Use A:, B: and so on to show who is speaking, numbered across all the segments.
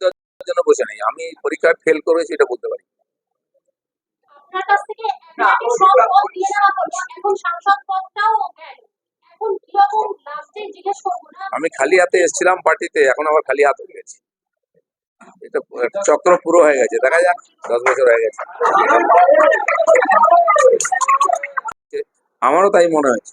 A: দেওয়ার জন্য বসে নেই। আমি পরীক্ষায় ফেল করেছি এটা বলতে পারি। আমি খালি হাতে এসেছিলাম পার্টিতে এখন আবার খালি হাত হয়ে গেছি এটা চক্র পুরো হয়ে গেছে দেখা যাক দশ বছর হয়ে গেছে। আমারও তাই মনে হয়েছে।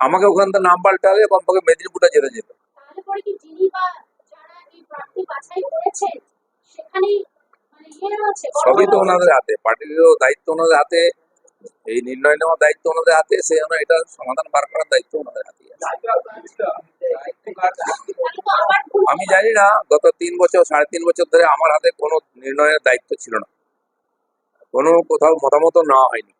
A: আমাকে ওখান থেকে নাম পাল্টালে কমপক্ষে মেদিনীপুরটা যেতে। যেত
B: প্রার্থী বাছাই করেছেন সেখানেই মানে ইয়ে
A: সবই তো ওনাদের হাতে পার্টিরও দায়িত্ব ওনাদের হাতে এই নির্ণয় নেওয়ার দায়িত্ব ওনাদের হাতে সে জন্য এটা সমাধান বার করার দায়িত্ব ওনাদের হাতে আমি জানি না গত তিন বছর সাড়ে তিন বছর ধরে আমার হাতে কোনো নির্ণয়ের দায়িত্ব ছিল না। কোনো কোথাও মতামত নেওয়া হয়নি।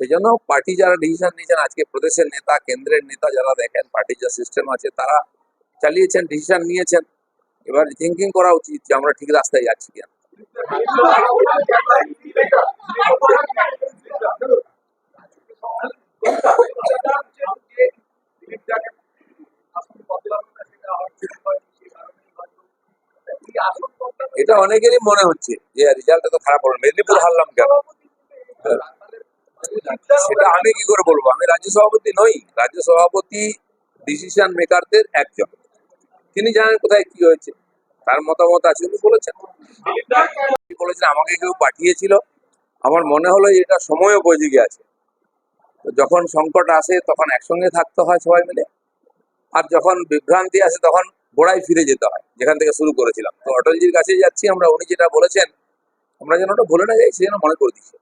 A: সেই জন্য পার্টি যারা ডিসিশন নিয়েছেন আজকে প্রদেশের নেতা কেন্দ্রের নেতা যারা দেখেন পার্টির যা সিস্টেম আছে তারা চালিয়েছেন ডিসিশন নিয়েছেন। এবার থিঙ্কিং করা উচিত যে আমরা ঠিক রাস্তায় যাচ্ছি কিনা। এটা অনেকেরই মনে হচ্ছে যে রেজাল্ট তো খারাপ হলো মেদিনীপুর হারলাম কেন? সেটা আমি কি করে বলব? আমি রাজ্য সভাপতি নই। রাজ্য সভাপতি ডিসিশন মেকারদের একজন। তিনি জানেন কোথায় কি হয়েছে। তার মতামত আছে উনি বলেছেন। বলেছেন, আমাকে কেউ পাঠিয়েছিল। আমার মনে হলো এটা সময় উপযোগী আছে। যখন সংকট আসে, তখন একসঙ্গে থাকতে হয় সবাই মিলে। আর যখন বিভ্রান্তি আসে, তখন গোড়ায় ফিরে যেতে হয়। যেখান থেকে শুরু করেছিলাম। তো অটলজির কাছে যাচ্ছি আমরা। উনি যেটা বলেছেন, আমরা যেন ওটা ভুলে না যাই, সে যেন মনে করে দিচ্ছি।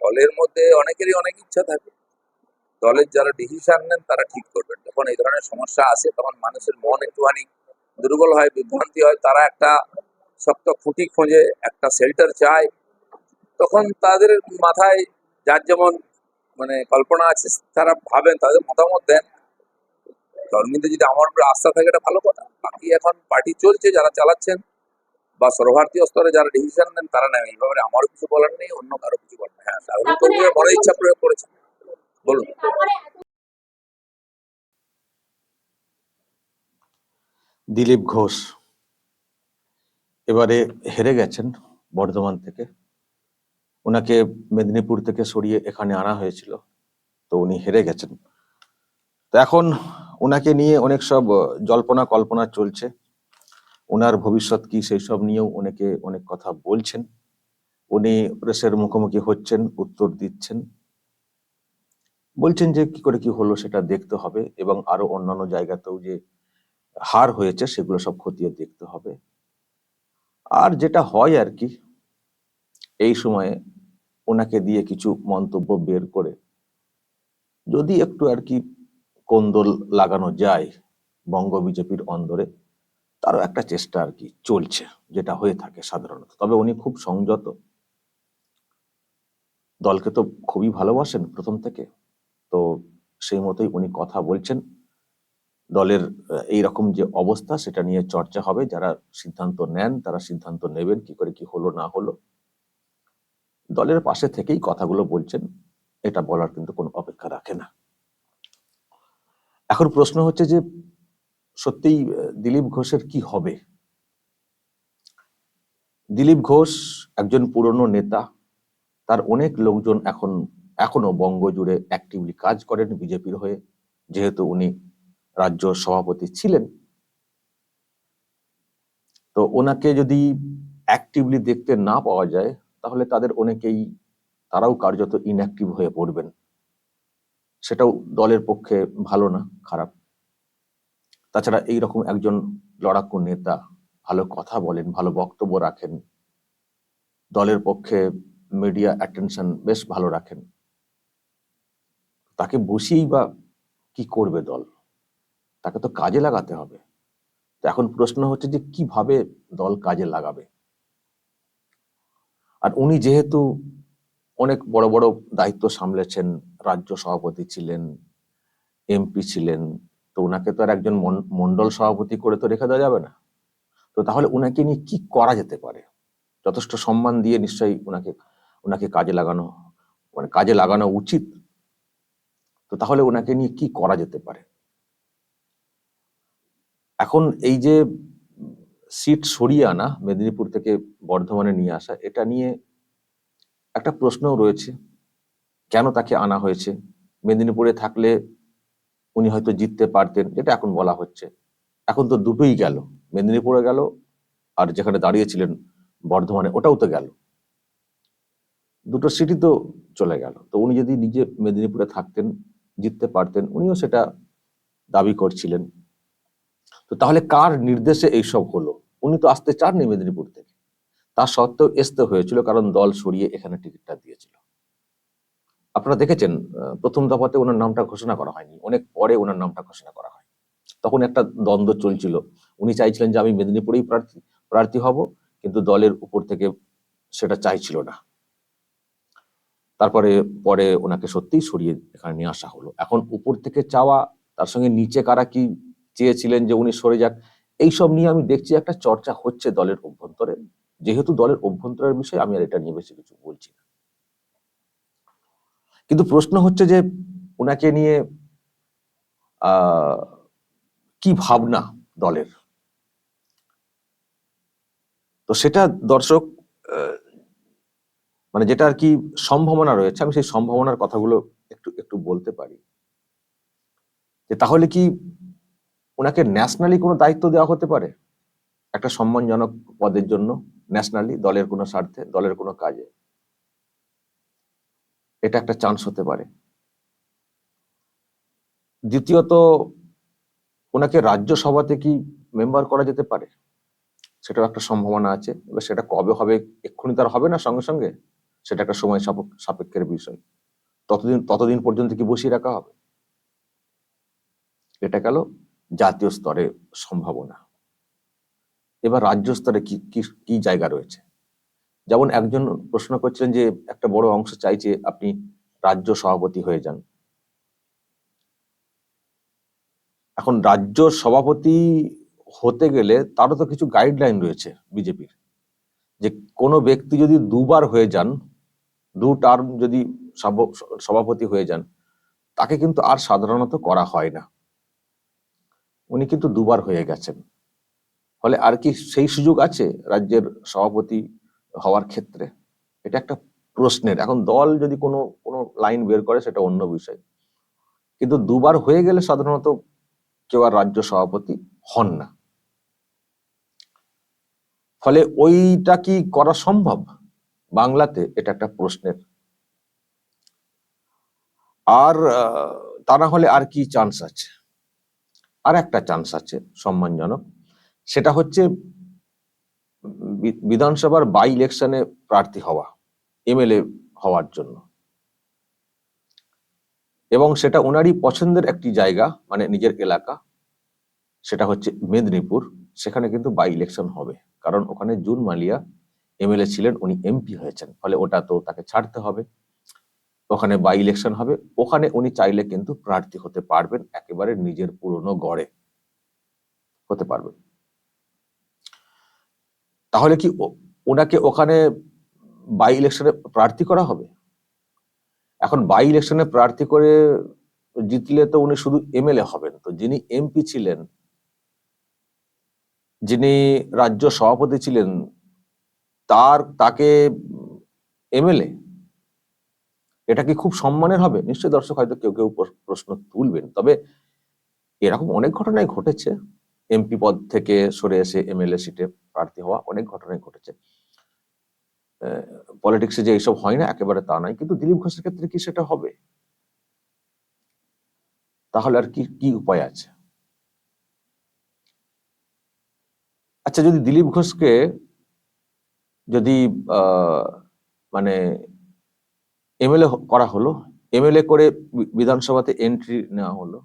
A: দলের মধ্যে অনেকেরই অনেক ইচ্ছা থাকে। দলের যারা ডিসিশন নেন, তারা ঠিক করবেন। যখন এই ধরনের সমস্যা আসে, তখন মানুষের মন একটুখানি দুর্বল হয়, বিভ্রান্তি হয়। তারা একটা শক্ত খুঁটি খোঁজে, একটা শেল্টার চায়। তখন তাদের মাথায় যার যেমন মানে কল্পনা আছে, তারা ভাবেন, তাদের মতামত দেন। কর্মীদের যদি আমার উপরে আস্থা থাকে, এটা ভালো কথা। বাকি এখন পার্টি চলছে, যারা চালাচ্ছেন বা সর্বভারতীয় স্তরে যারা ডিসিশন নেন তারা নেন এই ব্যাপারে আমারও কিছু বলার নেই অন্য কারও কিছু বলার নেই। হ্যাঁ রাহুল কর্মীরা বড় ইচ্ছা প্রয়োগ করেছেন। বলুন।
C: দিলীপ ঘোষ এবারে হেরে গেছেন বর্ধমান থেকে। ওনাকে মেদিনীপুর থেকে সরিয়ে এখানে আনা হয়েছিল তো উনি হেরে গেছেন। তো এখন ওনাকে নিয়ে অনেক সব জল্পনা কল্পনা চলছে। ওনার ভবিষ্যৎ কি সেই সব নিয়েও অনেকে অনেক কথা বলছেন। উনি প্রেসের মুখোমুখি হচ্ছেন, উত্তর দিচ্ছেন। বলছেন যে কি করে কি হলো সেটা দেখতে হবে এবং আরও অন্যান্য জায়গাতেও যে হার হয়েছে সেগুলো সব খতিয়ে দেখতে হবে। আর যেটা হয় আর কি, এই সময়ে ওনাকে দিয়ে কিছু মন্তব্য বের করে। যদি একটু আর কি কোন্দল লাগানো যায় বঙ্গ বিজেপির অন্দরে তারও একটা চেষ্টা আর কি চলছে, যেটা হয়ে থাকে সাধারণত। তবে উনি খুব সংযত। দলকে তো খুবই ভালোবাসেন প্রথম থেকে। তো সেই মতোই উনি কথা বলছেন। দলের এই রকম যে অবস্থা, সেটা নিয়ে চর্চা হবে। যারা সিদ্ধান্ত নেন, তারা সিদ্ধান্ত নেবেন কি করে কি হলো, না হলো। দলের পাশে থেকেই কথাগুলো বলছেন। এটা বলার কিন্তু কোনো অপেক্ষা রাখে না। এখন প্রশ্ন হচ্ছে যে সত্যিই দিলীপ ঘোষের কি হবে? দিলীপ ঘোষ একজন পুরনো নেতা, তার অনেক লোকজন এখন, এখনও বঙ্গ জুড়ে অ্যাক্টিভলি কাজ করেন বিজেপির হয়ে, যেহেতু উনি রাজ্য সভাপতি ছিলেন। তো ওনাকে যদি অ্যাক্টিভলি দেখতে না পাওয়া যায়, তাহলে তাদের অনেকেই, তারাও কার্যত ইনঅ্যাক্টিভ হয়ে পড়বেন। সেটাও দলের পক্ষে ভালো না, খারাপ। তাছাড়া এইরকম একজন লড়াকু নেতা ভালো কথা বলেন, ভালো বক্তব্য রাখেন, দলের পক্ষে মিডিয়া অ্যাটেনশন বেশ ভালো রাখেন। তাকে বসিয়েই বা কি করবে দল? তাকে তো কাজে লাগাতে হবে। তো এখন প্রশ্ন হচ্ছে যে কীভাবে দল কাজে লাগাবে? আর উনি যেহেতু অনেক বড় বড় দায়িত্ব সামলেছেন, রাজ্য সভাপতি ছিলেন এমপি ছিলেন তো ওনাকে তো আর একজন মন- মন্ডল সভাপতি করে তো রেখে দেওয়া যাবে না। তো তাহলে ওনাকে নিয়ে কি করা যেতে পারে? যথেষ্ট সম্মান দিয়ে নিশ্চয়ই ওনাকে ওনাকে কাজে লাগানো মানে কাজে লাগানো উচিত। তো তাহলে ওনাকে নিয়ে কি করা যেতে পারে? এখন এই যে সিট সরিয়ে আনা, মেদিনীপুর থেকে বর্ধমানে নিয়ে আসা, এটা নিয়ে একটা প্রশ্নও রয়েছে। কেন তাকে আনা হয়েছে? মেদিনীপুরে থাকলে উনি হয়তো জিততে পারতেন, যেটা এখন বলা হচ্ছে। এখন তো দুটোই গেল। মেদিনীপুরে গেল আর যেখানে দাঁড়িয়েছিলেন বর্ধমানে, ওটাও তো গেল। দুটো সিটি তো চলে গেল। তো উনি যদি নিজে মেদিনীপুরে থাকতেন, জিততে পারতেন, উনিও সেটা দাবি করছিলেন। তো তাহলে কার নির্দেশে এইসব হলো? উনি তো আসতে চাননি মেদিনীপুর থেকে। তা সত্ত্বেও আসতে হয়েছিল, কারণ দল সরিয়ে এখানে টিকিটটা দিয়েছিল। আপনারা দেখেছেন প্রথম দফাতে ওনার নামটা ঘোষণা করা হয়নি, অনেক পরে ওনার নামটা ঘোষণা করা হয়। তখন একটা দ্বন্দ্ব চলছিল। উনি চাইছিলেন যে আমি মেদিনীপুরেই প্রার্থী প্রার্থী হব, কিন্তু দলের উপর থেকে সেটা চাইছিল না। তারপরে, পরে ওনাকে সত্যিই সরিয়ে এখানে নিয়ে আসা হলো। এখন উপর থেকে চাওয়া, তার সঙ্গে নিচে কারা কি চেয়েছিলেন যে উনি সরে যাক, এইসব নিয়ে আমি দেখছি একটা চর্চা হচ্ছে দলের অভ্যন্তরে। যেহেতু দলের অভ্যন্তরের বিষয় আমি আর এটা নিয়ে বেশি কিছু বলছি না। কিন্তু প্রশ্ন হচ্ছে যে ওনাকে নিয়ে কি ভাবনা দলের? তো সেটা দর্শক মানে যেটা আর কি সম্ভাবনা রয়েছে, আমি সেই সম্ভাবনার কথাগুলো একটু একটু বলতে পারি। যে তাহলে কি ওনাকে ন্যাশনালি কোনো দায়িত্ব দেওয়া হতে পারে? একটা সম্মানজনক পদের জন্য ন্যাশনালি, দলের কোনো স্বার্থে, দলের কোনো কাজে? এটা একটা চান্স হতে পারে। দ্বিতীয়ত, ওনাকে রাজ্যসভাতে কি মেম্বার করা যেতে পারে? সেটাও একটা সম্ভাবনা আছে। এবার সেটা কবে হবে, এক্ষুনি তার হবে না সঙ্গে সঙ্গে, সেটা একটা সময় সাপেক্ষ- সাপেক্ষের বিষয়। ততদিন ততদিন পর্যন্ত কি বসিয়ে রাখা হবে? এটা গেল জাতীয় স্তরে সম্ভাবনা। এবার রাজ্য স্তরে কি কি জায়গা রয়েছে? যেমন একজন প্রশ্ন করছিলেন যে একটা বড় অংশ চাইছে আপনি রাজ্য সভাপতি হয়ে যান। এখন রাজ্য সভাপতি হতে গেলে তারও তো কিছু গাইডলাইন রয়েছে বিজেপির, যে কোনো ব্যক্তি যদি দুবার হয়ে যান, দু টার্ম যদি সভ- সভাপতি হয়ে যান, তাকে কিন্তু আর সাধারণত করা হয় না। উনি কিন্তু দুবার হয়ে গেছেন। ফলে আর কি সেই সুযোগ আছে রাজ্যের সভাপতি হওয়ার ক্ষেত্রে এটা একটা প্রশ্নের। এখন দল যদি কোনো কোনো লাইন বের করে সেটা অন্য বিষয়। কিন্তু দুবার হয়ে গেলে সাধারণত কেউ আর রাজ্য সভাপতি হন না। ফলে ওইটা কি করা সম্ভব? বাংলাতে এটা একটা প্রশ্নের। আর তা না হলে আর কি চান্স আছে? আর একটা চান্স আছে সম্মানজনক। সেটা হচ্ছে বিধানসভার বাই ইলেকশনে প্রার্থী হওয়া এমএলএ হওয়ার জন্য। এবং সেটা ওনারই পছন্দের একটি জায়গা মানে নিজের এলাকা, সেটা হচ্ছে মেদিনীপুর। সেখানে কিন্তু বাই ইলেকশন হবে। কারণ ওখানে জুন মালিয়া এমএলএ ছিলেন, উনি এমপি হয়েছেন। ফলে ওটা তো তাকে ছাড়তে হবে। ওখানে বাই ইলেকশন হবে। ওখানে উনি চাইলে কিন্তু প্রার্থী হতে পারবেন, একেবারে নিজের পুরনো গড়ে। হতে পারবেন। তাহলে কি ওনাকে ওখানে বাই ইলেকশনে প্রার্থী করা হবে? এখন বাই ইলেকশনে প্রার্থী করে জিতলে তো উনি শুধু এমএলএ হবেন। তো যিনি এমপি ছিলেন, যিনি রাজ্য সভাপতি ছিলেন, তার, তাকে এমএলএ? এটা কি খুব সম্মানের হবে? নিশ্চয়ই দর্শক হয়তো কেউ কেউ প্রশ্ন তুলবেন। তবে এরকম অনেক ঘটনাই ঘটেছে। এমপি পদ থেকে সরে এসে এমএলএ সিটে প্রার্থী হওয়া অনেক ঘটনাই ঘটেছে। পলিটিক্সে যে এইসব হয় না, একেবারে তা নয়। কিন্তু দিলীপ ঘোষের ক্ষেত্রে কি সেটা হবে? তাহলে আর কি কি উপায় আছে? আচ্ছা যদি দিলীপ ঘোষকে যদি মানে এমএলএ করা হলো এমএলএ করে বিধানসভাতে এন্ট্রি নেওয়া হলো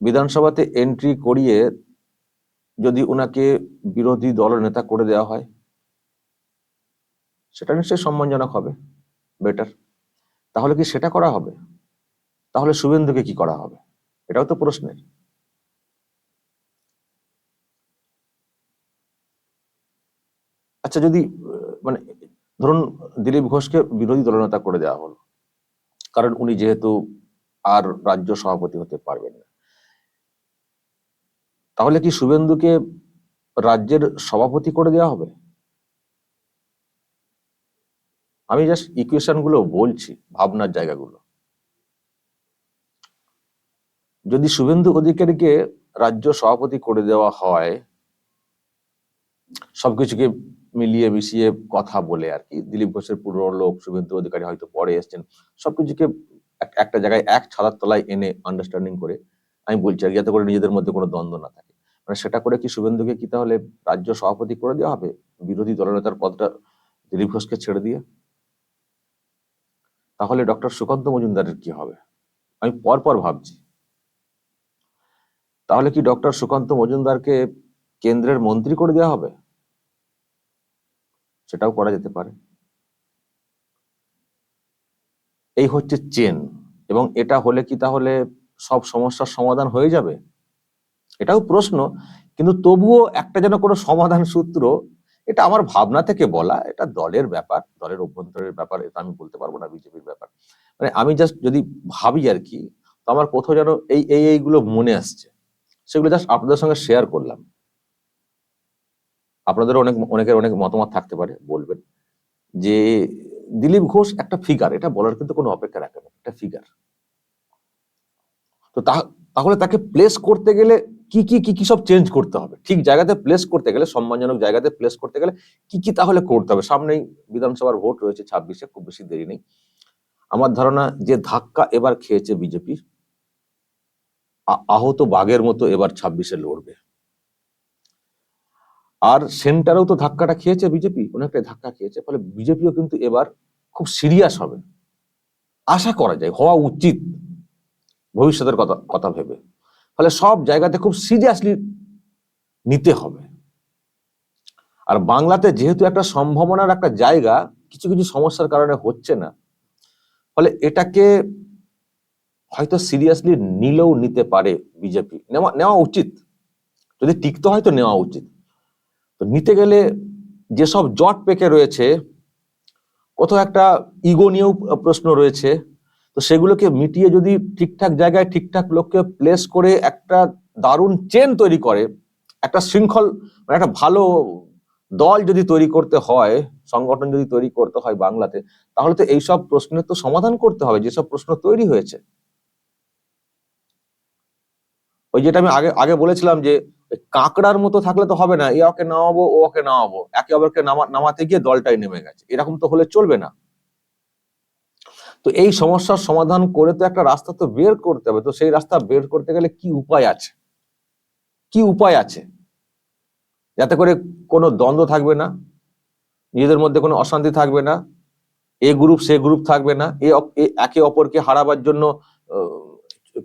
C: বিধানসভাতে এন্ট্রি করিয়ে যদি ওনাকে বিরোধী দলনেতা করে দেওয়া হয়, সেটা নিশ্চয়ই সম্মানজনক হবে বেটার তাহলে কি সেটা করা হবে? তাহলে শুভেন্দুকে কি করা হবে? এটাও তো প্রশ্নের। আচ্ছা যদি মানে ধরুন দিলীপ ঘোষকে বিরোধী দলনেতা করে দেওয়া হলো, কারণ উনি যেহেতু আর রাজ্য সভাপতি হতে পারবেন না। তাহলে কি শুভেন্দুকে রাজ্যের সভাপতি করে দেওয়া হবে? আমি জাস্ট ইকুয়েশনগুলো বলছি, ভাবনার জায়গাগুলো। যদি শুভেন্দু অধিকারীকে রাজ্য সভাপতি করে দেওয়া হয়, সবকিছুকে মিলিয়ে মিশিয়ে কথা বলে আর কি, দিলীপ ঘোষের পুরো লোক শুভেন্দু অধিকারী হয়তো পরে এসছেন, সবকিছুকে এক- একটা জায়গায় এক ছাদার তলায় এনে আন্ডারস্ট্যান্ডিং করে আমি বলছি আর যাতে করে নিজেদের মধ্যে কোনো দ্বন্দ্ব না থাকে। মানে সেটা করে কি শুভেন্দুকে কি তাহলে রাজ্য সভাপতি করে দেওয়া হবে? বিরোধী দলনেতার পদটা দিলীপ ঘোষকে ছেড়ে দিয়ে? তাহলে ডক্টর সুকান্ত মজুমদারের কি হবে? আমি পর পর ভাবছি। তাহলে কি ডক্টর সুকান্ত মজুমদারকে কেন্দ্রের মন্ত্রী করে দেওয়া হবে? সেটাও করা যেতে পারে। এই হচ্ছে চেন এবং এটা হলে কি তাহলে সব সমস্যার সমাধান হয়ে যাবে? এটাও প্রশ্ন, কিন্তু তবুও একটা যেন কোনো সমাধান সূত্র, এটা আমার ভাবনা থেকে বলা, এটা দলের ব্যাপার, দলের অভ্যন্তরের ব্যাপার, এটা আমি বলতে পারব না বিজেপির ব্যাপার। মানে আমি জাস্ট যদি ভাবি আর কি, তো আমার কোথাও যেন এই এই, এইগুলো মনে আসছে। সেগুলো জাস্ট আপনাদের সঙ্গে শেয়ার করলাম। আপনাদের অনেক, অনেকের অনেক মতামত থাকতে পারে, বলবেন। যে দিলীপ ঘোষ একটা ফিগার এটা বলার কিন্তু কোনো অপেক্ষা রাখে না, একটা ফিগার তো তাহলে তাকে প্লেস করতে গেলে কি কি কি কি সব চেঞ্জ করতে হবে? ঠিক জায়গাতে প্লেস করতে গেলে, সম্মানজনক জায়গাতে প্লেস করতে গেলে কি কি তাহলে করতে হবে? সামনেই বিধানসভার ভোট রয়েছে ছাব্বিশে, খুব বেশি দেরি নেই। আমার ধারণা যে ধাক্কা এবার খেয়েছে বিজেপি আহত বাঘের মতো এবার ছাব্বিশে লড়বে। আর সেন্টারেও তো ধাক্কাটা খেয়েছে বিজেপি, অনেকটাই ধাক্কা খেয়েছে, ফলে বিজেপিও কিন্তু এবার খুব সিরিয়াস হবে। আশা করা যায়, হওয়া উচিত। ভবিষ্যতের কথা কথা ভেবে। ফলে সব জায়গাতে খুব সিরিয়াসলি নিতে হবে। আর বাংলাতে যেহেতু একটা সম্ভাবনার একটা জায়গা, কিছু কিছু সমস্যার কারণে হচ্ছে না। ফলে এটাকে হয়তো সিরিয়াসলি নিলেও নিতে পারে বিজেপি। নেওয়া নেওয়া উচিত। যদি টিকতে হয় তো নেওয়া উচিত। তো নিতে গেলে যেসব জট পেকে রয়েছে, কোথাও একটা ইগো নিয়েও প্রশ্ন রয়েছে। তো সেগুলোকে মিটিয়ে যদি ঠিকঠাক জায়গায় ঠিকঠাক লোককে প্লেস করে একটা দারুণ চেন তৈরি করে, একটা শৃঙ্খল মানে একটা ভালো দল যদি তৈরি করতে হয়, সংগঠন যদি তৈরি করতে হয় বাংলাতে, তাহলে তো এইসব প্রশ্নের তো সমাধান করতে হবে, যেসব প্রশ্ন তৈরি হয়েছে। ওই যেটা আমি আগে আগে বলেছিলাম যে কাঁকড়ার মতো থাকলে তো হবে না, এ ওকে নামাবো, ও ওকে নামাবো, একে অপরকে নামা, নামাতে গিয়ে দলটাই নেমে গেছে। এরকম তো হলে চলবে না। তো এই সমস্যার সমাধান করে তো একটা রাস্তা তো বের করতে হবে। তো সেই রাস্তা বের করতে গেলে কি উপায় আছে? কি উপায় আছে? যাতে করে কোনো দ্বন্দ্ব থাকবে না, নিজেদের মধ্যে কোনো অশান্তি থাকবে না, এ গ্রুপ সে গ্রুপ থাকবে না, এ একে অপরকে হারাবার জন্য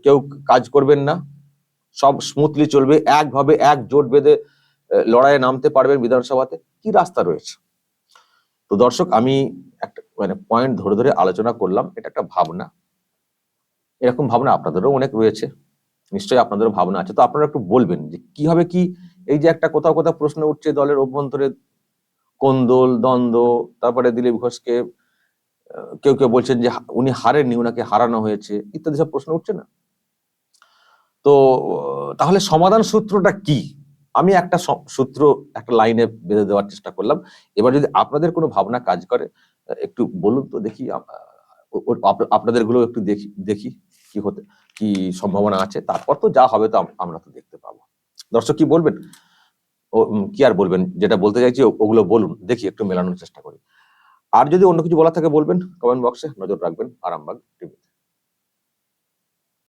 C: কেউ কাজ করবেন না, সব স্মুথলি চলবে, একভাবে এক জোট বেঁধে লড়াইয়ে নামতে পারবেন বিধানসভাতে। কি রাস্তা রয়েছে? তো দর্শক, আমি একটা মানে পয়েন্ট ধরে ধরে আলোচনা করলাম, এটা একটা ভাবনা। এরকম ভাবনা আপনাদেরও অনেক রয়েছে। নিশ্চয়ই আপনাদেরও ভাবনা আছে। তো আপনারা একটু বলবেন যে কীভাবে কি এই যে একটা কোথাও কোথাও প্রশ্ন উঠছে দলের অভ্যন্তরে কোন্দল দ্বন্দ্ব, তারপরে দিলীপ ঘোষকে কেউ কেউ বলছেন যে উনি হারেননি, উনাকে হারানো হয়েছে, ইত্যাদি সব প্রশ্ন উঠছে না? তো তাহলে সমাধান সূত্রটা কি? আমি একটা সূত্র, একটা লাইনে বেঁধে দেওয়ার চেষ্টা করলাম। এবার যদি আপনাদের কোনো ভাবনা কাজ করে, একটু বলুন তো দেখি আপনাদেরগুলো একটু দেখি দেখি কি হতে, কি সম্ভাবনা আছে। তারপর তো যা হবে তো আমরা তো দেখতে পাবো। দর্শক কি বলবেন? কি আর বলবেন? যেটা বলতে চাইছি ওগুলো বলুন, দেখি একটু মেলানোর চেষ্টা করি। আর যদি অন্য কিছু বলা থাকে বলবেন কমেন্ট বক্সে নজর রাখবেন, আরামবাগ টিভিতে